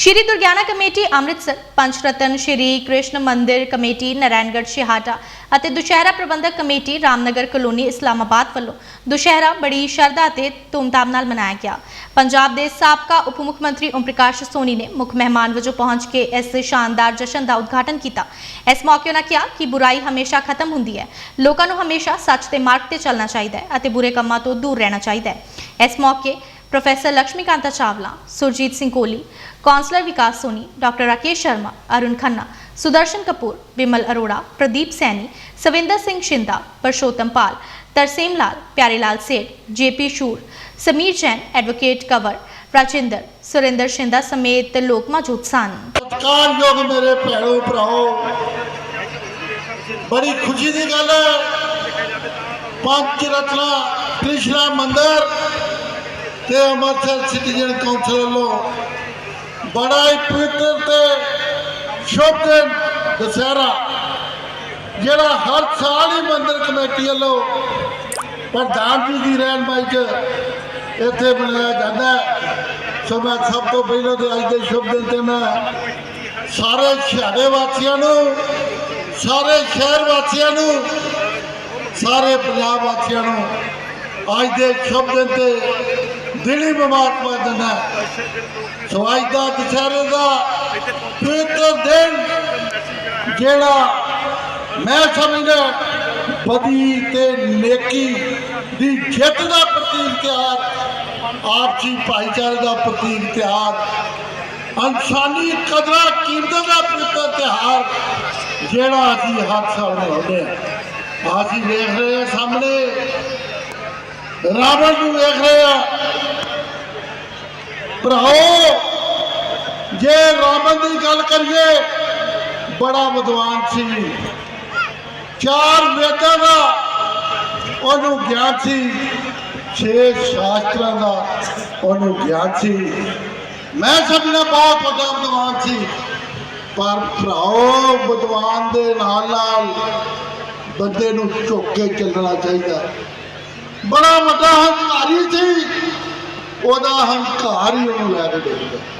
ਸ਼੍ਰੀ Durgiana committee Amritsar Panch Ratan Shri Krishna Mandir committee Naraingarh Shihata ਅਤੇ ਦੁਸ਼ਹਿਰਾ ਪ੍ਰਬੰਧਕ committee Ramnagar colony Islamabad ਵੱਲੋਂ ਦੁਸ਼ਹਿਰਾ ਬੜੀ ਸ਼ਰਧਾ ਅਤੇ ਧੂਮਧਾਮ ਨਾਲ ਮਨਾਇਆ ਗਿਆ। ਪੰਜਾਬ ਦੇ ਸਾਬਕਾ ਉਪ ਮੁੱਖ ਮੰਤਰੀ ਓਮ ਪ੍ਰਕਾਸ਼ ਸੋਨੀ ਨੇ ਮੁੱਖ ਮਹਿਮਾਨ ਵਜੋਂ ਪਹੁੰਚ ਕੇ ਇਸ ਸ਼ਾਨਦਾਰ ਜਸ਼ਨ ਦਾ ਉਦਘਾਟਨ ਕੀਤਾ। ਇਸ ਮੌਕੇ ਉਹਨਾਂ ਕਿਹਾ ਕਿ ਬੁਰਾਈ ਹਮੇਸ਼ਾ ਖਤਮ ਹੁੰਦੀ ਹੈ। ਲੋਕਾਂ ਨੂੰ ਹਮੇਸ਼ਾ ਸੱਚ ਦੇ ਮਾਰਗ ਤੇ ਚੱਲਣਾ ਚਾਹੀਦਾ ਹੈ ਅਤੇ ਬੁਰੇ ਕੰਮਾਂ ਤੋਂ ਦੂਰ ਰਹਿਣਾ ਚਾਹੀਦਾ ਹੈ। ਇਸ ਮੌਕੇ professor Lakshmikanta Chawla, Surjit Singh Kohli councillor Vikas Soni, doctor Rakesh Sharma, Arun Khanna, Sudarshan Kapoor, Vimal Arora, Pradeep Saini, Savinder Singh Shinda, Parshottam Pal, Tarsem Lal, Pyarelal Seth, J P Shoor, Sameer Jain advocate Kanwar, Rajinder, Surinder Shinda समेत लोग मौजूद सन। बड़ी खुशी की गल पंच रत्ना कृष्णा मंदिर। ਤੇ Amritsar citizen council ਵੱਲੋਂ ਬੜਾ ਹੀ ਪਵਿੱਤਰ ਤੇ ਸ਼ੁਭ ਦਿਨ ਦੁਸਹਿਰਾ, ਜਿਹੜਾ ਹਰ ਸਾਲ ਹੀ ਮੰਦਿਰ ਕਮੇਟੀ ਵੱਲੋਂ ਪ੍ਰਧਾਨ ਜੀ ਦੀ ਰਹਿਨਮਾਈ 'ਚ ਇੱਥੇ ਬਣਾਇਆ ਜਾਂਦਾ ਸੋ ਮੈਂ ਸਭ ਤੋਂ ਪਹਿਲਾਂ ਤੇ ਅੱਜ ਦੇ ਸ਼ੁਭ ਦਿਨ ਤੇ ਮੈਂ ਸਾਰੇ ਸ਼ਹਿਰੇ ਵਾਸੀਆਂ ਨੂੰ, ਸਾਰੇ ਸ਼ਹਿਰ ਵਾਸੀਆਂ ਨੂੰ, ਸਾਰੇ ਪੰਜਾਬ ਵਾਸੀਆਂ ਨੂੰ ਅੱਜ ਦੇ ਸ਼ੁਭ ਦਿਨ ਤੇ ਦਿਲੀ ਮੁਬਾਰਕਬਾਦ ਦਿੰਦਾ ਸੋ ਦਾ ਦੁਸਹਿਰੇ ਦਾ ਪਵਿੱਤਰ ਦਿਨ, ਜਿਹੜਾ ਮੈਂ ਸਮਝਦਾ ਬਦੀ ਤੇ ਨੇਕੀ ਦੀ ਜਿੱਤ ਦਾ ਪ੍ਰਤੀਕ ਤਿਉਹਾਰ ਆਪਸੀ ਭਾਈਚਾਰੇ ਦਾ ਪ੍ਰਤੀਕ ਤਿਉਹਾਰ, ਇਨਸਾਨੀ ਕਦਰਾਂ ਕੀਮਤਾਂ ਦਾ ਪਵਿੱਤਰ ਤਿਉਹਾਰ, ਜਿਹੜਾ ਅਸੀਂ ਹਰ ਸਾਲ ਮਨਾਉਂਦੇ ਹਾਂ। ਅਸੀਂ ਵੇਖ ਰਹੇ ਹਾਂ ਸਾਹਮਣੇ ਰਾਵਣ ਨੂੰ ਵੇਖ ਰਹੇ ਹਾਂ ਭਰਾਓ, ਜੇ ਰਾਵਣ ਦੀ ਗੱਲ ਕਰੀਏ, ਬੜਾ ਵਿਦਵਾਨ ਸੀ। ਚਾਰ ਵੇਦਾਂ ਦਾ ਉਹਨੂੰ ਗਿਆਨ ਸੀ, ਛੇ ਸ਼ਾਸਤਰਾਂ ਦਾ ਉਹਨੂੰ ਗਿਆਨ ਸੀ। ਮੈਂ ਸਮਝਦਾ ਬਹੁਤ ਵੱਡਾ ਵਿਦਵਾਨ ਸੀ, ਪਰ ਭਰਾਓ, ਵਿਦਵਾਨ ਦੇ ਨਾਲ ਨਾਲ ਬੰਦੇ ਨੂੰ ਝੁੱਕ ਕੇ ਚੱਲਣਾ ਚਾਹੀਦਾ। ਬੜਾ ਵੱਡਾ ਹੰਕਾਰੀ ਸੀ। ਉਹਦਾ ਹੰਕਾਰ ਹੀ ਉਹਨੂੰ ਲੈ ਕੇ ਦੇ ਦਿੱਤਾ